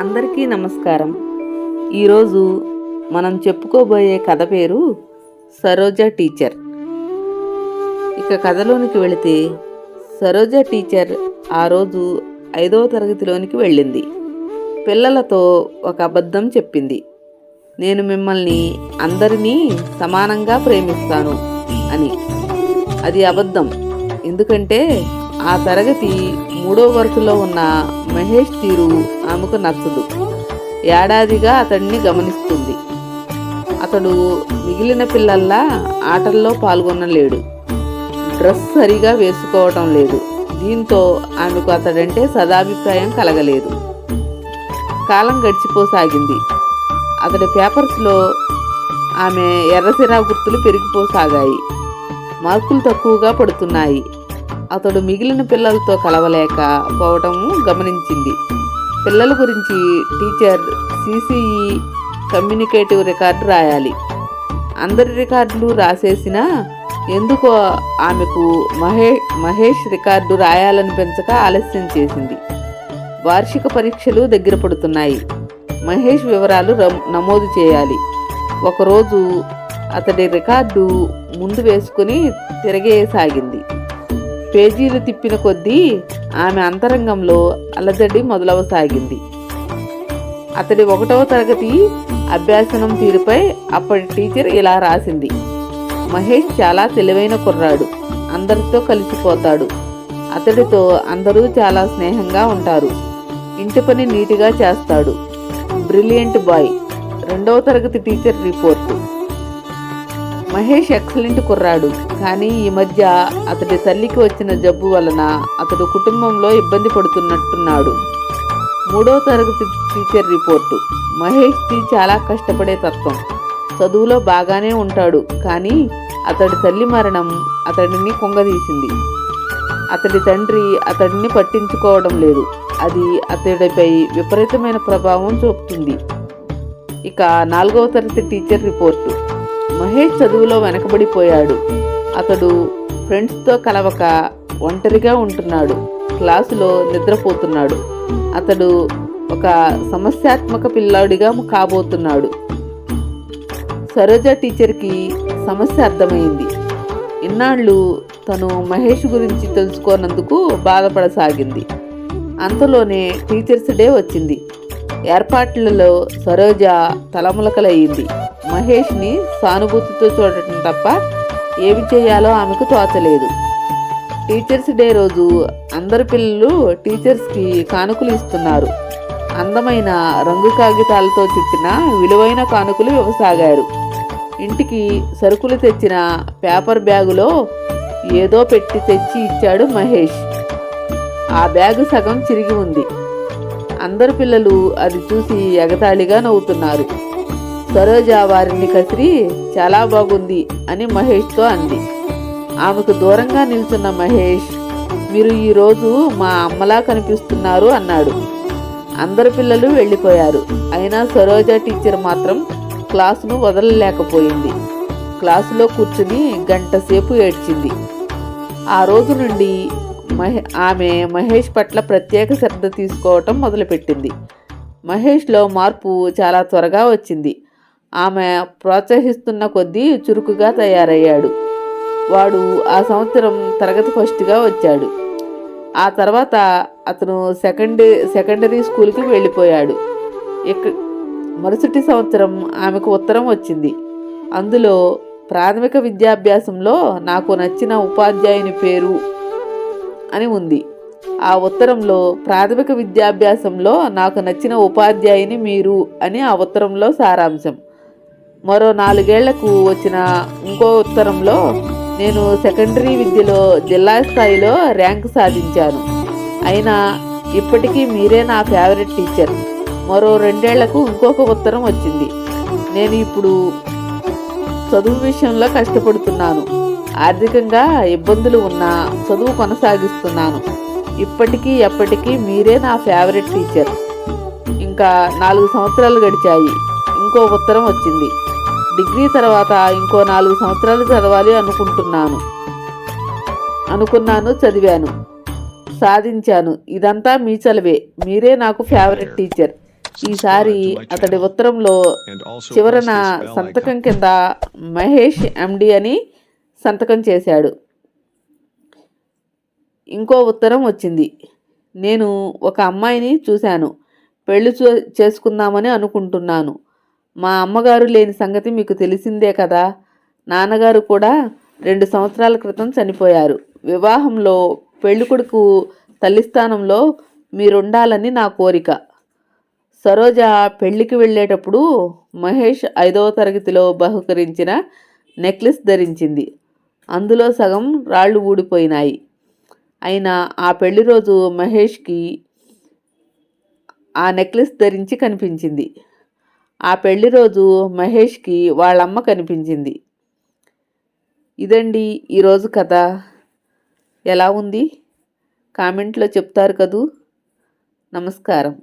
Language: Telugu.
అందరికీ నమస్కారం. ఈరోజు మనం చెప్పుకోబోయే కథ పేరు సరోజ టీచర్. ఇక కథలోనికి వెళితే సరోజ టీచర్ ఆ రోజు ఐదవ తరగతిలోనికి వెళ్ళింది. పిల్లలతో ఒక అబద్ధం చెప్పింది. నేను మిమ్మల్ని అందరినీ సమానంగా ప్రేమిస్తాను అని. అది అబద్ధం. ఎందుకంటే ఆ తరగతి మూడో వరుసలో ఉన్న మహేష్ తీరు ఆమెకు నచ్చదు. ఏడాదిగా అతడిని గమనిస్తుంది. అతడు మిగిలిన పిల్లల్లా ఆటల్లో పాల్గొనలేడు. డ్రెస్ సరిగా వేసుకోవటం లేదు. దీంతో ఆమెకు అతడంటే సదాభిప్రాయం కలగలేదు. కాలం గడిచిపోసాగింది. అతడి పేపర్స్లో ఆమె ఎర్రసిరా గుర్తులు పెరిగిపోసాగాయి. మార్కులు తక్కువగా పడుతున్నాయి. అతడు మిగిలిన పిల్లలతో కలవలేక పోవటము గమనించింది. పిల్లల గురించి టీచర్ సిసిఈ కమ్యూనికేటివ్ రికార్డు రాయాలి. అందరి రికార్డులు రాసేసినా ఎందుకో ఆమెకు మహే మహేష్ రికార్డు రాయాలని పెంచక ఆలస్యం చేసింది. వార్షిక పరీక్షలు దగ్గర పడుతున్నాయి. మహేష్ వివరాలు నమోదు చేయాలి. ఒకరోజు అతడి రికార్డు ముందు వేసుకుని తిరగేయసాగింది పేజీలు తిప్పిన కొద్దీ ఆమె అంతరంగంలో అలజడి మొదలవసాగింది. అతడి ఒకటవ తరగతి అభ్యాసనం తీరుపై అప్పటి టీచర్ ఇలా రాసింది. మహేష్ చాలా తెలివైన కుర్రాడు అందరితో కలిసిపోతాడు. అతడితో అందరూ చాలా స్నేహంగా ఉంటారు. ఇంటి పని నీటిగా చేస్తాడు. Brilliant boy. రెండవ తరగతి టీచర్ రిపోర్టు. మహేష్ ఎక్సలెంట్ కుర్రాడు. కానీ ఈ మధ్య అతడి తల్లికి వచ్చిన జబ్బు వలన అతడు కుటుంబంలో ఇబ్బంది పడుతున్నట్టున్నాడు. మూడో తరగతి టీచర్ రిపోర్టు. మహేష్ది చాలా కష్టపడే తత్వం. చదువులో బాగానే ఉంటాడు కానీ అతడి తల్లి మరణం అతడిని కుంగదీసింది. అతడి తండ్రి అతడిని పట్టించుకోవడం లేదు. అది అతడిపై విపరీతమైన ప్రభావం చూపుతుంది. ఇక నాలుగవ తరగతి టీచర్ రిపోర్టు. మహేష్ చదువులో వెనకబడిపోయాడు. అతడు ఫ్రెండ్స్తో కలవక ఒంటరిగా ఉంటున్నాడు. క్లాసులో నిద్రపోతున్నాడు. అతడు ఒక సమస్యాత్మక పిల్లాడిగా కాబోతున్నాడు. సరోజ టీచర్కి సమస్య అర్థమైంది. ఇన్నాళ్ళు తను మహేష్ గురించి తెలుసుకోనందుకు బాధపడసాగింది. అంతలోనే టీచర్స్ డే వచ్చింది. ఏర్పాట్లలో సరోజ తలములకలయ్యింది మహేష్ని సానుభూతితో చూడటం తప్ప ఏమి చేయాలో ఆమెకు తోచలేదు. టీచర్స్ డే రోజు అందరు పిల్లలు టీచర్స్కి కానుకలు ఇస్తున్నారు. అందమైన రంగు కాగితాలతో చుట్టిన విలువైన కానుకలు ఇవ్వసాగారు. ఇంటికి సరుకులు తెచ్చిన పేపర్ బ్యాగులో ఏదో పెట్టి తెచ్చి ఇచ్చాడు మహేష్. ఆ బ్యాగు సగం చిరిగి ఉంది. అందరు పిల్లలు అది చూసి ఎగతాళిగా నవ్వుతున్నారు. సరోజ వారిని కసిరి చాలా బాగుంది అని మహేష్తో అంది. ఆమెకు దూరంగా నిల్చున్న మహేష్ మీరు ఈరోజు మా అమ్మలా కనిపిస్తున్నారు అన్నాడు. అందరు పిల్లలు వెళ్ళిపోయారు. అయినా సరోజ టీచర్ మాత్రం క్లాసును వదలలేకపోయింది. క్లాసులో కూర్చుని గంట సేపు ఏడ్చింది. ఆ రోజు నుండి మహే ఆమె మహేష్ పట్ల ప్రత్యేక శ్రద్ధ తీసుకోవటం మొదలుపెట్టింది. మహేష్లో మార్పు చాలా త్వరగా వచ్చింది. ఆమె ప్రోత్సహిస్తున్న కొద్దీ చురుకుగా తయారయ్యాడు. వాడు ఆ సంవత్సరం తరగతి ఫస్ట్గా వచ్చాడు. ఆ తర్వాత అతను సెకండ్ సెకండరీ స్కూల్కి వెళ్ళిపోయాడు. ఇక మరుసటి సంవత్సరం ఆమెకు ఉత్తరం వచ్చింది. అందులో ప్రాథమిక విద్యాభ్యాసంలో నాకు నచ్చిన ఉపాధ్యాయుని పేరు అని ఉంది. ఆ ఉత్తరంలో ప్రాథమిక విద్యాభ్యాసంలో నాకు నచ్చిన ఉపాధ్యాయుని మీరు అని ఆ ఉత్తరంలో సారాంశం. మరో నాలుగేళ్ళకు వచ్చిన ఇంకో ఉత్తరంలో నేను సెకండరీ విద్యలో జిల్లా స్థాయిలో ర్యాంక్ సాధించాను. అయినా ఇప్పటికీ మీరే నా ఫేవరెట్ టీచర్. మరో రెండేళ్ళకు ఇంకొక ఉత్తరం వచ్చింది. నేను ఇప్పుడు చదువు విషయంలో కష్టపడుతున్నాను. ఆర్థికంగా ఇబ్బందులు ఉన్నా చదువు కొనసాగిస్తున్నాను. ఇప్పటికీ ఎప్పటికీ మీరే నా ఫేవరెట్ టీచర్ ఇంకా నాలుగు సంవత్సరాలు గడిచాయి. ఇంకో ఉత్తరం వచ్చింది. డిగ్రీ తర్వాత ఇంకో నాలుగు సంవత్సరాలు చదవాలి అనుకుంటున్నాను. అనుకున్నాను చదివాను. సాధించాను. ఇదంతా మీ చలవే మీరే నాకు ఫేవరెట్ టీచర్ ఈసారి అతడి ఉత్తరంలో చివరన సంతకం కింద మహేష్ ఎండి అని సంతకం చేశాడు. ఇంకో ఉత్తరం వచ్చింది. నేను ఒక అమ్మాయిని చూశాను. పెళ్ళి చూ- చేసుకుందామని అనుకుంటున్నాను. మా అమ్మగారు లేని సంగతి మీకు తెలిసిందే కదా? నాన్నగారు కూడా రెండు సంవత్సరాల క్రితం చనిపోయారు. వివాహంలో పెళ్ళికొడుకు తల్లి స్థానంలో మీరుండాలని నా కోరిక. సరోజ పెళ్ళికి వెళ్ళేటప్పుడు మహేష్ ఐదవ తరగతిలో బహుకరించిన నెక్లెస్ ధరించింది. అందులో సగం రాళ్ళు ఊడిపోయినాయి. అయినా ఆ పెళ్ళి రోజు మహేష్కి ఆ నెక్లెస్ ధరించి కనిపించింది. ఆ పెళ్ళి రోజు మహేష్కి వాళ్ళమ్మ కనిపించింది. ఇదండి ఈరోజు కథ. ఎలా ఉంది? కామెంట్లో చెప్తారు కదూ? నమస్కారం.